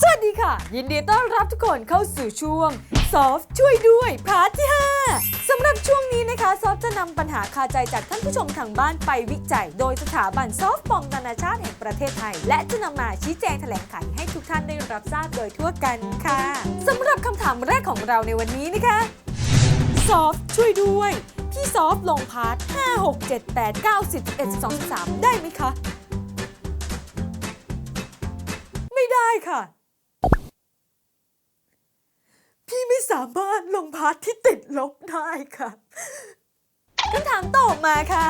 สวัสดีค่ะ ยินดีต้อนรับทุกคนเข้าสู่ช่วงซอฟช่วยด้วยพาร์ทที่ 5 สำหรับช่วงนี้นะคะ ซอฟจะนำปัญหาคาใจจากท่านผู้ชมทางบ้านไปวิจัย โดยสถาบันซอฟปองนานาชาติแห่งประเทศไทย และจะนำมาชี้แจงแถลงไขให้ทุกท่านได้รับทราบโดยทั่วกันค่ะสำหรับคำถามแรกของเราในวันนี้นะคะซอฟช่วยด้วยพี่ซอฟลงพาร์ท5 6 7 8 9 10 11 12 13 ได้ไหมคะ ไม่ได้ค่ะ พี่ไม่ สามารถลงพาร์ทที่ติดลบได้ค่ะคำถามต่อมาค่ะ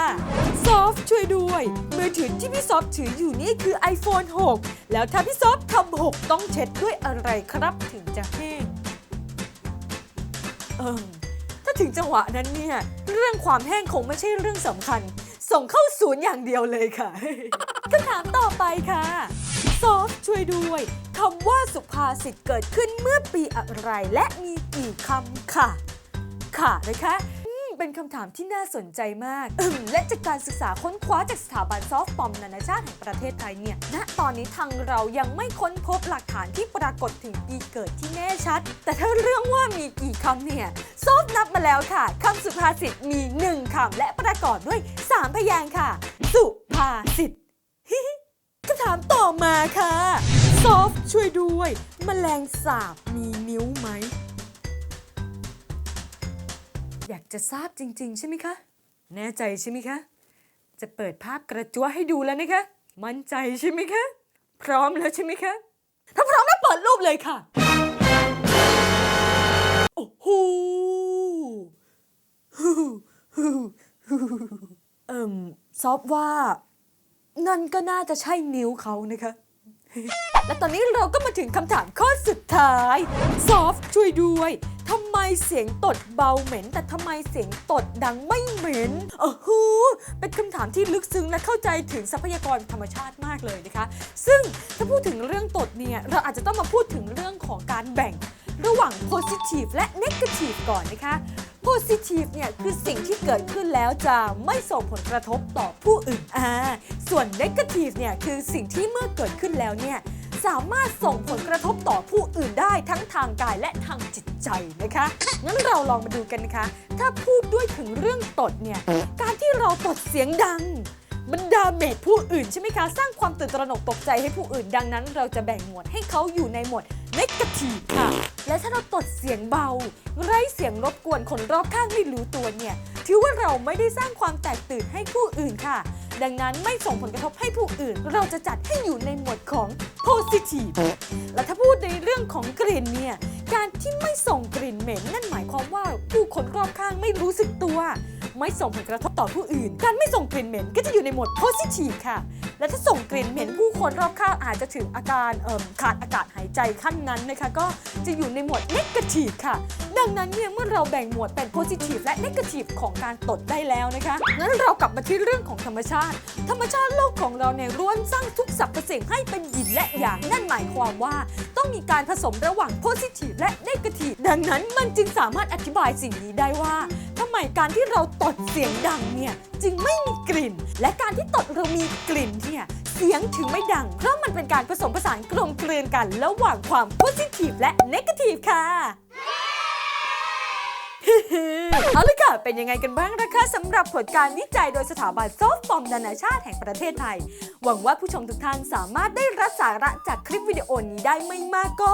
ซอฟช่วยด้วย มือถือที่พี่ซอฟถืออยู่นี่คือ iPhone 6 แล้วถ้าพี่ซอฟทำ6 ต้องเช็ดด้วยอะไรครับถึงจะแห้งเอิมถ้าถึงจังหวะนั้นเนี่ย เรื่องความแห้งคงไม่ใช่เรื่องสำคัญ ส่งเข้าศูนย์อย่างเดียวเลยค่ะคำถามต่อไปค่ะ ซอฟช่วยด้วยำว่าสุภาษิตเกิดขึ้นเมื่อปีอะไร และมีกี่คำค่ะ ค่ะนะคะเป็นคำถามที่น่าสนใจมากมและจากการศึกษาค้นคว้าจากสถาบันซอฟต์ปอมนานาชาติแห่งประเทศไทยเนี่ย ณ ตอนนี้ทางเรายังไม่ค้นพบหลักฐานที่ปรากฏถึงปีเกิดที่แน่ชัด แต่ถ้าเรื่องว่ามีกี่คำเนี่ย ซอฟนับมาแล้วค่ะ คำสุภาษิตมี 1 คำ และประกอบด้วย 3 พยางค์ค่ะ สุภาษิตคำถามต่อมาค่ะ ซอฟช่วยด้วยมแมลงสาบมีนิ้วไหม อยากจะทราบจริง ๆ ใช่ไหมคะ แน่ใจใช่ไหมคะ จะเปิดภาพกระจัวให้ดูแล้วนะคะ มั่นใจใช่ไหมคะ พร้อมแล้วใช่ไหมคะ ถ้าพร้อมแล้วเปิดรูปเลยค่ะ โอ้โหเอิ่มซอฟว่า นั่นก็น่าจะใช่นิ้วเขานะคะ และตอนนี้เราก็มาถึงคำถามข้อสุดท้ายซอฟช่วยด้วยทำไมเสียงตดเบาเหม็น แต่ทำไมเสียงตดดังไม่เหม็นโอ้โหเป็นคำถามที่ลึกซึ้งและเข้าใจถึงทรัพยากรธรรมชาติมากเลยนะคะ ซึ่งถ้าพูดถึงเรื่องตดเนี่ยเราอาจจะต้องมาพูดถึงเรื่องของการแบ่งระหว่าง positive และ negative ก่อนนะคะ positive เนี่ยคือสิ่งที่เกิดขึ้นแล้วจะไม่ส่งผลกระทบต่อผู้อื่นอ่าส่วน negative เนี่ยคือสิ่งที่เมื่อเกิดขึ้นแล้วเนี่ย สามารถส่งผลกระทบต่อผู้อื่นได้ทั้งทางกายและทางจิตใจนะคะ งั้นเราลองมาดูกันนะคะ ถ้าพูดด้วยถึงเรื่องตดเนี่ย การที่เราตดเสียงดังมันดาเมจผู้อื่นใช่ไหมคะ สร้างความตื่นตระหนกตกใจให้ผู้อื่นดังนั้น เราจะแบ่งหมวดให้เขาอยู่ในหมวด negative ค่ะ และถ้าเราตดเสียงเบา ไร้เสียงรบกวนคนรอบข้างไม่รู้ตัวเนี่ย ถือว่าเราไม่ได้สร้างความแตกตื่นให้ผู้อื่นค่ะ ดังนั้นไม่ส่งผลกระทบให้ผู้อื่น เราจะจัดให้อยู่ในหมวดของ positive และถ้าพูดในเรื่องของกลิ่นเนี่ย การที่ไม่ส่งกลิ่นเหม็น นั่นหมายความว่าผู้คนรอบข้างไม่รู้สึกตัว ไม่ส่งผลกระทบต่อผู้อื่น การไม่ส่งกลิ่นเหม็นก็จะอยู่ในโหมด positive ค่ะ และถ้าส่งกลิ่นเหม็นผู้คนรอบข้างอาจจะถึงอาการขาดอากาศหายใจขั้นนั้นนะคะ ก็จะอยู่ในโหมด negative ค่ะ ดังนั้นเนี่ยเมื่อเราแบ่งหมวดเป็น positive และ negative ของการตดได้แล้วนะคะงั้นเรากลับมาที่เรื่องของธรรมชาติ ธรรมชาติโลกของเราเนี่ยล้วนสร้างทุกสรรพสิ่งให้เป็นหยินและหยางนั่นหมายความว่าต้องมีการผสมระหว่าง positive และ negative ดังนั้นมันจึงสามารถอธิบายสิ่งนี้ได้ว่าำไมการที่เราตดเสียงดังเนี่ยจึงไม่มีกลิ่น และการที่ตดเรามีกลิ่นเนี่ยเสียงถึงไม่ดัง เพราะมันเป็นการผสมผสานกลมกลืนกันระหว่างความ positive และ negative ค่ะเอาละค่ะ เป็นยังไงกันบ้างนะคะสำหรับผลการวิจัยโดยสถาบันซอฟต์ฟอมนานาชาติแห่งประเทศไทย หวังว่าผู้ชมทุกท่านสามารถได้รับสาระจากคลิปวิดีโอนี้ได้ไม่มากก็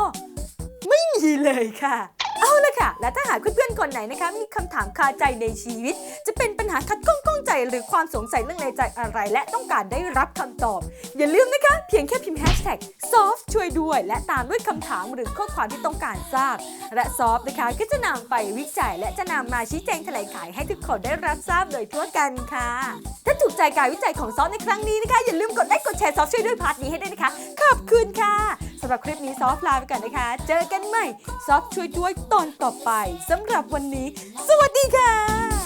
ไม่มีเลยค่ะ เอาละค่ะ และถ้าหากเพื่อนๆคนไหนนะคะ มีคำถามคาใจในชีวิต จะเป็นปัญหาขัดข้องข้อง ใจหรือความสงสัยเรื่องในใจอะไร และต้องการได้รับคำตอบ อย่าลืมนะคะ เพียงแค่พิมพ์ hashtag soft ช่วยด้วย และตามด้วยคำถามหรือข้อความที่ต้องการทราบ และซอฟนะคะก็จะนำไปวิจัย และจะนำมาชี้แจงแถลงไขให้ทุกคนได้รับทราบโดยทั่วกันค่ะ ถ้าถูกใจการวิจัยของซอฟในครั้งนี้นะคะ อย่าลืมกดไลค์กดแชร์ซอฟช่วยด้วยพาร์ทนี้ให้ด้วยนะคะขอบคุณค่ะสำหรับคลิปนี้ซอฟลาไปก่อนนะคะ เจอกันใหม่ซอฟช่วยด้วยตอนต่อไปสำหรับวันนี้ สวัสดีค่ะ